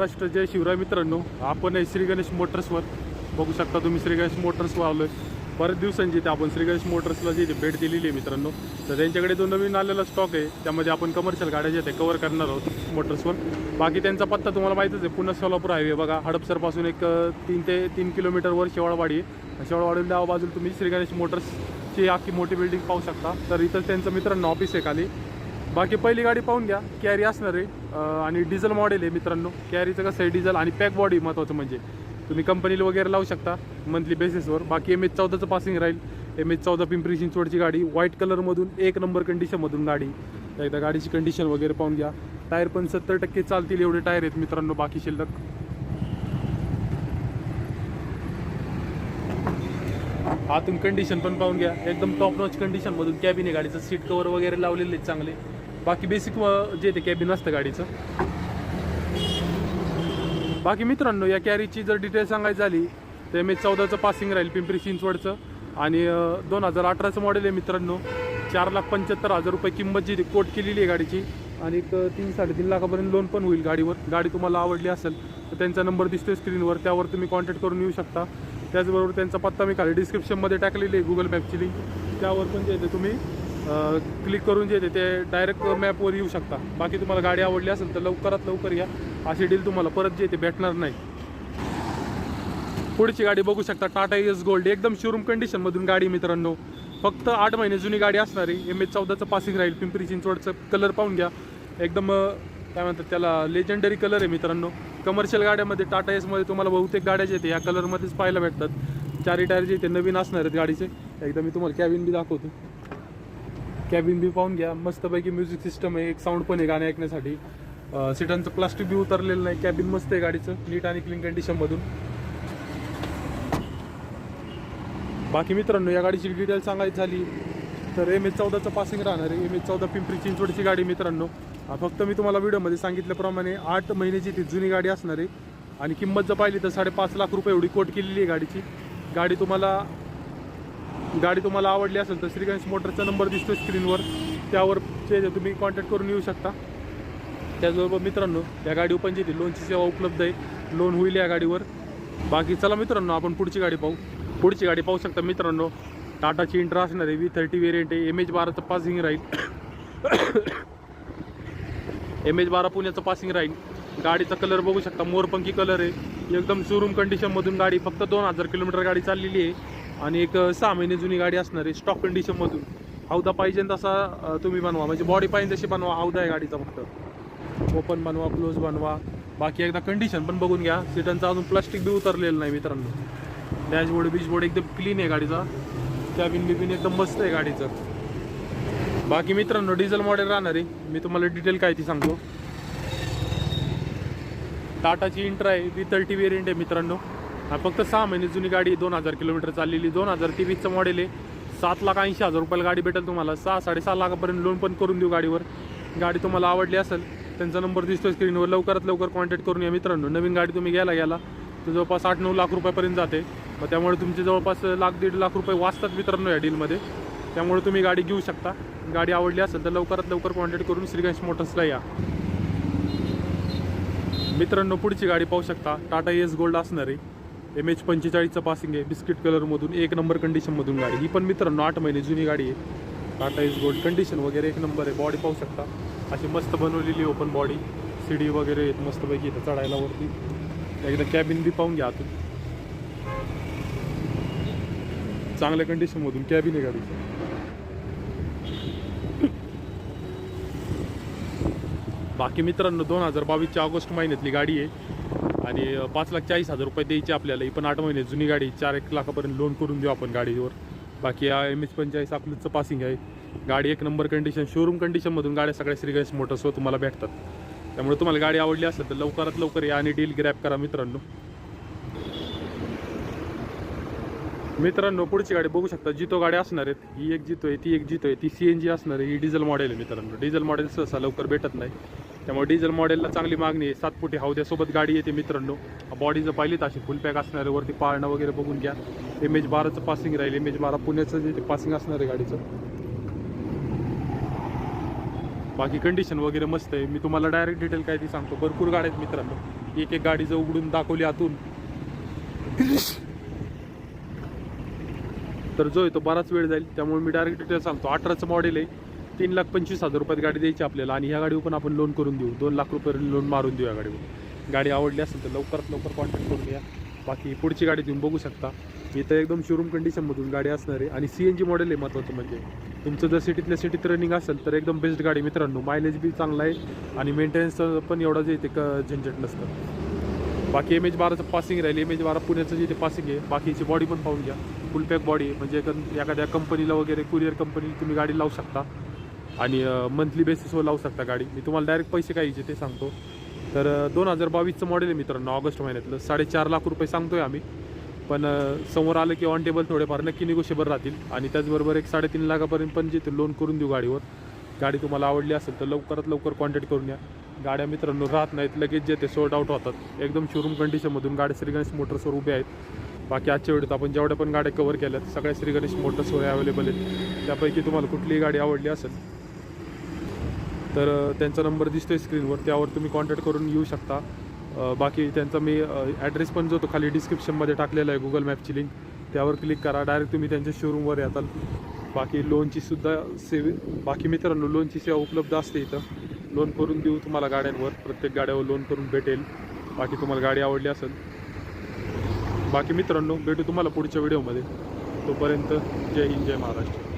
महाराष्ट्र जय शिवराय मित्रांनो. आपण आहे श्री गणेश मोटर्सवर बघू शकता तुम्ही श्री गणेश मोटर्सवर आलोय. बरेच दिवसांची इथे आपण श्री गणेश मोटर्सला जी भेट दिलेली आहे मित्रांनो. तर त्यांच्याकडे जो नवीन आलेला स्टॉक आहे त्यामध्ये आपण कमर्शियल गाड्या ज्या कवर करणार आहोत मोटर्सवर बाकी त्यांचा पत्ता तुम्हाला माहितच आहे पुन्हा सोलापूर हायवे बघा हडपसरपासून एक तीन ते तीन किलोमीटरवर शेवाळवाडी आहे. शेवाळवाडीला बाजूला तुम्ही श्री गणेश मोटर्सची अख्खी मोठी बिल्डिंग पाहू शकता. तर इथं त्यांचं मित्रांनो ऑफिस आहे खाली. बाकी पहिली गाडी पाहून घ्या. कॅरी असणार आहे. आणि डिझेल मॉडेल आहे मित्रांनो. कॅरीचं कसं आहे डिझेल आणि पॅक बॉडी महत्त्वाचं म्हणजे. तुम्ही कंपनीला वगैरे लावू शकता मंथली बेसिसवर बाकी एम एच चौदाचं पासिंग राहील. एम एच चौदा पिंपरी चिंचवडची गाडी. व्हाईट कलरमधून एक नंबर कंडिशनमधून गाडी. एकदा गाडीची कंडिशन वगैरे पाहून घ्या. टायर पण सत्तर टक्के चालतील एवढे टायर आहेत मित्रांनो बाकी शिल्लक. आतून कंडिशन पण पाहून घ्या. एकदम टॉप नॉच कंडिशनमधून कॅबिन आहे. गाडीचं सीट कव्हर वगैरे लावलेले आहेत चांगले. बाकी बेसिक जे ते कॅबिन असतं गाडीचं. बाकी मित्रांनो या कॅरीची जर डिटेल सांगायची झाली तर एम एच चौदाचं पासिंग राहील पिंपरी चिंचवडचं. आणि दोन हजार अठराचं मॉडेल आहे मित्रांनो. चार लाख पंच्याहत्तर हजार रुपये किंमत जी कोट केलेली आहे गाडीची. आणि एक तीन साडेतीन लाखापर्यंत लोन पण होईल गाडीवर. गाडी तुम्हाला आवडली असेल तर त्यांचा नंबर दिसतोय स्क्रीनवर त्यावर तुम्ही कॉन्टॅक्ट करून येऊ शकता. त्याचबरोबर त्यांचा पत्ता मी खाली डिस्क्रिप्शनमध्ये टाकलेली आहे गुगल मॅपची लिंक त्यावर पण जे तुम्ही क्लिक करून जे ते डायरेक्ट मॅपवर येऊ शकता. बाकी तुम्हाला गाडी आवडली असेल तर लवकरात लवकर या. अशी डील तुम्हाला परत जे ते भेटणार नाही. पुढची गाडी बघू शकता. टाटा एस गोल्ड एकदम शोरूम कंडिशनमधून गाडी मित्रांनो. फक्त आठ महिने जुनी गाडी असणारी एम एच चौदाचं पासिंग राहील. पिंपरी चिंचवडचं कलर पाहून घ्या. एकदम काय म्हणतात त्याला लेजेंडरी कलर आहे मित्रांनो. कमर्शियल गाड्यामध्ये टाटा एसमध्ये तुम्हाला बहुतेक गाड्या जे आहेत या कलरमध्येच पाहायला भेटतात. चारी टायर जे ते नवीन असणार आहेत गाडीचे. एकदा मी तुम्हाला कॅबिन बी दाखवतो. कॅबिन बी पाहून घ्या. मस्तपैकी म्युझिक सिस्टम आहे एक साऊंड पण आहे गाणे ऐकण्यासाठी. सिटांचं सीटांचं प्लास्टिक बी उतरलेलं नाही. कॅबिन मस्त आहे गाडीचं नीट आणि क्लीन कंडिशनमधून बाकी मित्रांनो या गाडीची डिटेल सांगायची झाली तर एम एच चौदाचं पासिंग राहणार आहे. एम एच चौदा पिंपरी चिंचवडची गाडी मित्रांनो. फक्त मी तुम्हाला व्हिडिओमध्ये सांगितल्याप्रमाणे आठ महिन्याची ती जुनी गाडी असणार आहे. आणि किंमत जर पाहिली तर साडेपाच लाख रुपये एवढी कोट केलेली आहे गाडीची. गाडी तुम्हाला गाडी तुम्हाला आवडली असेल तर श्रीगणेश मोटरचा नंबर दिसतो स्क्रीनवर. त्यावर ते तुम्ही कॉन्टॅक्ट करून येऊ शकता. त्याचबरोबर मित्रांनो या गाडीवर पण जी लोनची सेवा उपलब्ध आहे लोन होईल या गाडीवर. बाकी चला मित्रांनो आपण पुढची गाडी पाहू. पुढची गाडी पाहू शकता मित्रांनो. टाटाची इंट्रा असणार आहे व्ही थर्टी वेरियंट आहे एम एच बाराचं पासिंग राहील. एम एच बारा पुण्याचं पासिंग राहील. गाडीचा कलर बघू शकता मोरपंखी कलर आहे. एकदम शोरूम कंडिशनमधून गाडी फक्त दोन हजार किलोमीटर गाडी चाललेली आहे. आणि एक सहा महिने जुनी गाडी असणार आहे स्टॉक कंडिशनमधून हौदा पाहिजे तसा तुम्ही बनवा. म्हणजे बॉडी पाहिजे तशी बनवा हौदा आहे गाडीचा फक्त. ओपन बनवा क्लोज बनवा. बाकी एकदा कंडिशन पण बघून घ्या. सीटांचं अजून प्लास्टिक बी उतरलेलं नाही मित्रांनो. डॅशबोर्ड बीचबोर्ड एकदम क्लीन आहे गाडीचा. कॅबिन बिबिन एकदम मस्त आहे गाडीचं. बाकी मित्रांनो डिझेल मॉडेल राहणार आहे. मी तुम्हाला डिटेल काय ती सांगतो. टाटाची इंट्रा आहे. वी थर्टी वेरियंट आहे मित्रांनो. फक्त सहा महिने जुनी गाडी दोन हजार किलोमीटर चाललेली दोन हजार तेवीसचं मॉडेल आहे. सात लाख ऐंशी हजार रुपयाला गाडी भेटेल तुम्हाला. सहा साडेसहा लाखापर्यंत लोन पण करून देऊ गाडीवर. गाडी तुम्हाला आवडली असेल त्यांचा नंबर दिसतो स्क्रीनवर लवकरात लवकर कॉन्टॅक्ट करून या मित्रांनो. नवीन गाडी तुम्ही घ्यायला गेला तर जवळपास आठ नऊ लाख रुपयापर्यंत जाते. मग त्यामुळे तुमचे जवळपास लाख दीड लाख रुपये वाचतात मित्रांनो या डीलमध्ये त्यामुळे तुम्ही गाडी घेऊ शकता. गाडी आवडली असेल तर लवकरात लवकर कॉन्टॅक्ट करून श्रीगणेश मोटर्सला या. मित्रांनो पुढची गाडी पाहू शकता. टाटा एस गोल्ड असणार. आहे एम एच पंचेचाळीसचं पासिंग आहे. बिस्किट कलरमधून एक नंबर कंडिशनमधून गाडी. ही पण मित्रांनो आठ महिने जुनी गाडी आहे. टाटा इज गोल्ड कंडिशन वगैरे एक नंबर आहे. बॉडी पाहू शकता. अशी मस्त बनवलेली ओपन बॉडी सीडी वगैरे आहेत मस्तपैकी इथं चढायला वरती. एकदा कॅबिन बी पाहून घ्या आतून. चांगल्या कंडिशनमधून कॅबिन आहे गाडीचं. बाकी मित्रांनो दोन हजार बावीसच्या ऑगस्ट महिन्यातली गाडी आहे. आणि पाच लाख चाळीस हजार रुपये द्यायचे आपल्याला. ही पण आठ महिने जुनी गाडी चार एक लाखापर्यंत लोन करून देऊ आपण गाडीवर. बाकी एम एच पंचेचाळीस आपलंच पासिंग आहे. गाडी एक नंबर कंडिशन शोरूम कंडिशनमधून गाड्या सगळ्या श्रीगणेश मोटर्सवर तुम्हाला भेटतात. त्यामुळे तुम्हाला गाडी आवडली असेल तर लवकरात लवकर या आणि डील ग्रॅप करा मित्रांनो. मित्रांनो पुढची गाडी बघू शकता. जितो गाड्या असणार आहेत. ही एक जितो आहे ती एक जितो आहे ती सी एन जी असणार आहे. ही डिझेल मॉडेल आहे मित्रांनो. डिझेल मॉडेल सहसा लवकर भेटत नाही. त्यामुळे डिझेल मॉडेलला चांगली मागणी आहे. सात फुटी हौद्यासोबत गाडी येते मित्रांनो. बॉडी जर पाहिली तर अशी फुल पॅक असणार वरती पाळणं वगैरे बघून घ्या. एम एच बाराचं पासिंग राहील. एम एच बारा पुण्याचं जे पासिंग असणार आहे गाडीचं. बाकी कंडिशन वगैरे मस्त आहे. मी तुम्हाला डायरेक्ट डिटेल काय ती सांगतो. भरपूर गाड्या आहेत मित्रांनो. एक एक गाडी जर उघडून दाखवली आतून. तर जो आहे तो बराच वेळ जाईल. त्यामुळे मी डायरेक्ट डिटेल सांगतो. अठराचं मॉडेल आहे. तीन लाख पंचवीस हजार रुपयात गाडी द्यायची आपल्याला आणि ह्या गाडीवर पण आपण लोन करून देऊ. दोन लाख रुपये लोन मारून देऊ या गाडीवर. गाडी आवडली असेल तर लवकरात लवकर कॉन्टॅक्ट करून घ्या. बाकी पुढची गाडी तुम्ही बघू शकता. इथं एकदम शोरूम कंडिशनमधून गाडी असणार आहे आणि सी एन जी मॉडेल आहे महत्त्वाचं म्हणजे. तुमचं जर सिटीतल्या सिटीत रनिंग असेल तर एकदम बेस्ट गाडी मित्रांनो. मायलेज बी चांगला आहे आणि मेंटेनन्सचं पण एवढं जे ते क झंझट नसतं. बाकी एम एच बाराचं पासिंग राहील. एम एच बारा पुण्याचं जे ते पासिंग आहे बाकीची बॉडी पण पाहून घ्या. फुल पॅक बॉडी म्हणजे एखाद्या कंपनीला वगैरे कुरिअर कंपनीला तुम्ही गाडी लावू शकता. आणि मंथली बेसिसवर लावू शकता गाडी. मी तुम्हाला डायरेक्ट पैसे काय यायचे ते सांगतो. तर दोन हजार बावीसचं मॉडेल आहे मित्रांनो ऑगस्ट महिन्यातलं. साडेचार लाख रुपये सांगतोय आम्ही. पण समोर आलं की ऑन टेबल थोडेफार नक्की निगोशिएबल राहतील. आणि त्याचबरोबर एक साडेतीन लाखापर्यंत पण जे ते लोन करून देऊ गाडीवर. गाडी तुम्हाला आवडली असेल तर लवकरात लवकर कॉन्टॅक्ट करून या. गाड्या मित्रांनो राहत नाहीत लगेच जे ते सोल्ड आउट होतात. एकदम शोरूम कंडिशनमधून गाड्या श्री गणेश मोटर्सवर उभे आहेत. बाकी आजच्या वेळेत आपण जेवढ्या पण गाड्या कव्हर केल्यात सगळ्या श्री गणेश मोटर्सवर अवेलेबल आहेत. त्यापैकी तुम्हाला कुठलीही गाडी आवडली असेल तर त्यांचा नंबर दिसतोय स्क्रीनवर त्यावर तुम्ही कॉन्टॅक्ट करून येऊ शकता. बाकी त्यांचा मी ॲड्रेस पण जो तो खाली डिस्क्रिप्शनमध्ये टाकलेला आहे गुगल मॅपची लिंक त्यावर क्लिक करा. डायरेक्ट तुम्ही त्यांच्या शोरूमवर येताल. बाकी लोनची सुद्धा सेवे बाकी मित्रांनो लोनची सेवा उपलब्ध असते इथं. लोन करून देऊ तुम्हाला गाड्यांवर. प्रत्येक गाड्यावर लोन करून भेटेल. बाकी तुम्हाला गाडी आवडली असेल. बाकी मित्रांनो भेटू तुम्हाला पुढच्या व्हिडिओमध्ये तोपर्यंत जय हिंद जय महाराष्ट्र.